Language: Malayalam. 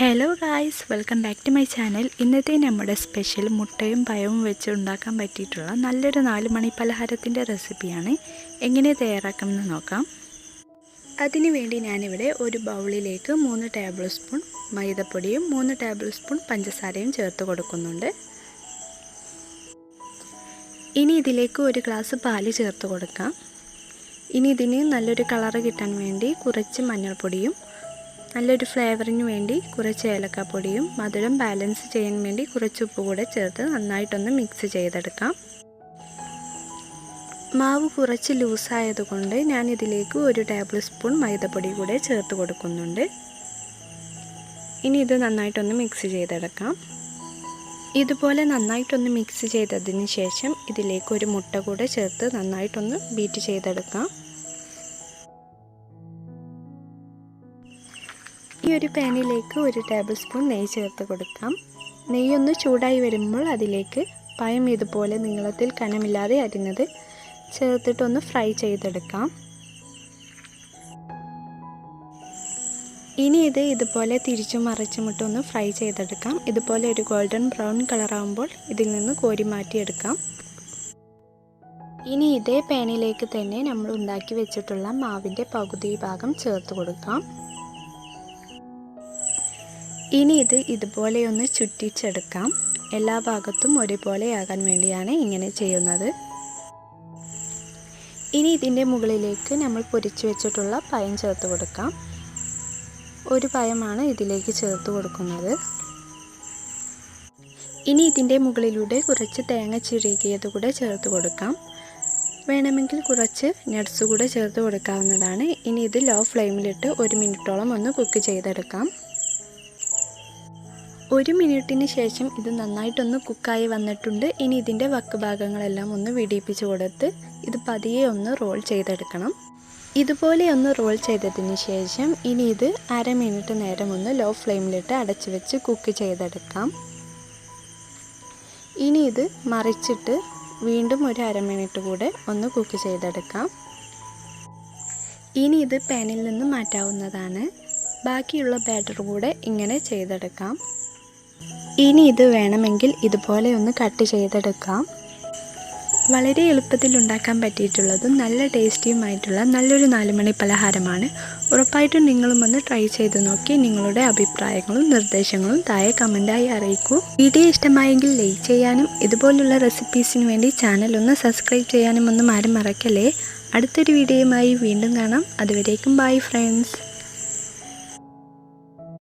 Hello guys welcome back to my channel ഇന്നത്തെ നമ്മുടെ സ്പെഷ്യൽ മുട്ടയും പയവും വെച്ച് ഉണ്ടാക്കാൻ പറ്റിയിട്ടുള്ള നല്ലൊരു നാല് മണി പലഹാരത്തിന്റെ റെസിപ്പിയാണ് എങ്ങനെ തയ്യാറാക്കാമെന്ന് നോക്കാം. അതിനുവേണ്ടി ഞാനിവിടെ ഒരു ബൗളിലേക്ക് മൂന്ന് ടേബിൾ സ്പൂൺ മൈദപ്പൊടിയും മൂന്ന് ടേബിൾ സ്പൂൺ പഞ്ചസാരയും ചേർത്ത് കൊടുക്കുന്നുണ്ട്. ഇനി ഇതിലേക്ക് ഒരു ഗ്ലാസ് പാൽ ചേർത്ത് കൊടുക്കാം. ഇനി ഇതിന് നല്ലൊരു കളറ് കിട്ടാൻ വേണ്ടി കുറച്ച് മഞ്ഞൾപ്പൊടിയും നല്ലൊരു ഫ്ലേവറിന് വേണ്ടി കുറച്ച് ഏലക്കാപ്പൊടിയും മധുരം ബാലൻസ് ചെയ്യാൻ വേണ്ടി കുറച്ച് ഉപ്പ് കൂടെ ചേർത്ത് നന്നായിട്ടൊന്ന് മിക്സ് ചെയ്തെടുക്കാം. മാവ് കുറച്ച് ലൂസായതുകൊണ്ട് ഞാൻ ഇതിലേക്ക് ഒരു ടേബിൾ സ്പൂൺ മൈദപ്പൊടി കൂടെ ചേർത്ത് കൊടുക്കുന്നുണ്ട്. ഇനി ഇത് നന്നായിട്ടൊന്ന് മിക്സ് ചെയ്തെടുക്കാം. ഇതുപോലെ നന്നായിട്ടൊന്ന് മിക്സ് ചെയ്തതിന് ശേഷം ഇതിലേക്ക് ഒരു മുട്ട കൂടെ ചേർത്ത് നന്നായിട്ടൊന്ന് ബീറ്റ് ചെയ്തെടുക്കാം. ഈ ഒരു പാനിലേക്ക് ഒരു ടേബിൾ സ്പൂൺ നെയ്യ് ചേർത്ത് കൊടുക്കാം. നെയ്യൊന്ന് ചൂടായി വരുമ്പോൾ അതിലേക്ക് പഴം ഇതുപോലെ നീളത്തിൽ കനമില്ലാതെ അരിഞ്ഞത് ചേർത്തിട്ടൊന്ന് ഫ്രൈ ചെയ്തെടുക്കാം. ഇനി ഇത് ഇതുപോലെ തിരിച്ചും മറിച്ചുമിട്ടൊന്ന് ഫ്രൈ ചെയ്തെടുക്കാം. ഇതുപോലെ ഒരു ഗോൾഡൻ ബ്രൗൺ കളറാകുമ്പോൾ ഇതിൽ നിന്ന് കോരി മാറ്റിയെടുക്കാം. ഇനി ഇതേ പാനിലേക്ക് തന്നെ നമ്മൾ ഉണ്ടാക്കി വെച്ചിട്ടുള്ള മാവിന്റെ പകുതി ഭാഗം ചേർത്ത് കൊടുക്കാം. ഇനി ഇത് ഇതുപോലെ ഒന്ന് ചുറ്റിച്ചെടുക്കാം. എല്ലാ ഭാഗത്തും ഒരുപോലെ ആകാൻ വേണ്ടിയാണ് ഇങ്ങനെ ചെയ്യുന്നത്. ഇനി ഇതിന്റെ മുകളിലേക്ക് നമ്മൾ പൊരിച്ചു വെച്ചിട്ടുള്ള പയം ചേർത്ത് കൊടുക്കാം. ഒരു പയമാണ് ഇതിലേക്ക് ചേർത്ത് കൊടുക്കുന്നത്. ഇനി ഇതിന്റെ മുകളിലൂടെ കുറച്ച് തേങ്ങ ചിരകിയത് കൂടെ ചേർത്ത് കൊടുക്കാം. വേണമെങ്കിൽ കുറച്ച് നട്ട്സ് കൂടെ ചേർത്ത് കൊടുക്കാവുന്നതാണ്. ഇനി ഇത് ലോ ഫ്ലെയിമിലിട്ട് ഒരു മിനിറ്റോളം ഒന്ന് കുക്ക് ചെയ്തെടുക്കാം. ഒരു മിനിറ്റിന് ശേഷം ഇത് നന്നായിട്ടൊന്ന് കുക്കായി വന്നിട്ടുണ്ട്. ഇനി ഇതിന്റെ വക്ക് ഭാഗങ്ങളെല്ലാം ഒന്ന് വിടിയിപ്പിച്ച് കൊടുത്ത് ഇത് പതിയെ ഒന്ന് റോൾ ചെയ്തെടുക്കണം. ഇതുപോലെ ഒന്ന് റോൾ ചെയ്തതിന് ശേഷം ഇനി ഇത് അര മിനിറ്റ് നേരം ഒന്ന് ലോ ഫ്ലെയിമിലിട്ട് അടച്ചു വെച്ച് കുക്ക് ചെയ്തെടുക്കാം. ഇനി ഇത് മറിച്ചിട്ട് വീണ്ടും ഒരു അര മിനിറ്റ് കൂടെ ഒന്ന് കുക്ക് ചെയ്തെടുക്കാം. ഇനി ഇത് പാനിൽ നിന്ന് മാറ്റാവുന്നതാണ്. ബാക്കിയുള്ള ബാറ്റർ കൂടെ ഇങ്ങനെ ചെയ്തെടുക്കാം. ഇനി ഇത് വേണമെങ്കിൽ ഇതുപോലെ ഒന്ന് കട്ട് ചെയ്തെടുക്കാം. വളരെ എളുപ്പത്തിൽ ഉണ്ടാക്കാൻ പറ്റിയിട്ടുള്ളതും നല്ല ടേസ്റ്റിയുമായിട്ടുള്ള നല്ലൊരു നാലുമണി പലഹാരമാണ്. ഉറപ്പായിട്ടും നിങ്ങളും ഒന്ന് ട്രൈ ചെയ്ത് നോക്കി നിങ്ങളുടെ അഭിപ്രായങ്ങളും നിർദ്ദേശങ്ങളും താഴെ കമന്റായി അറിയിക്കൂ. വീഡിയോ ഇഷ്ടമായെങ്കിൽ ലൈക്ക് ചെയ്യാനും ഇതുപോലുള്ള റെസിപ്പീസിന് വേണ്ടി ചാനൽ ഒന്ന് സബ്സ്ക്രൈബ് ചെയ്യാനും ഒന്നും ആരും മറക്കല്ലേ? അടുത്തൊരു വീഡിയോയുമായി വീണ്ടും കാണാം. അതുവരേക്കും ബൈ ഫ്രണ്ട്സ്.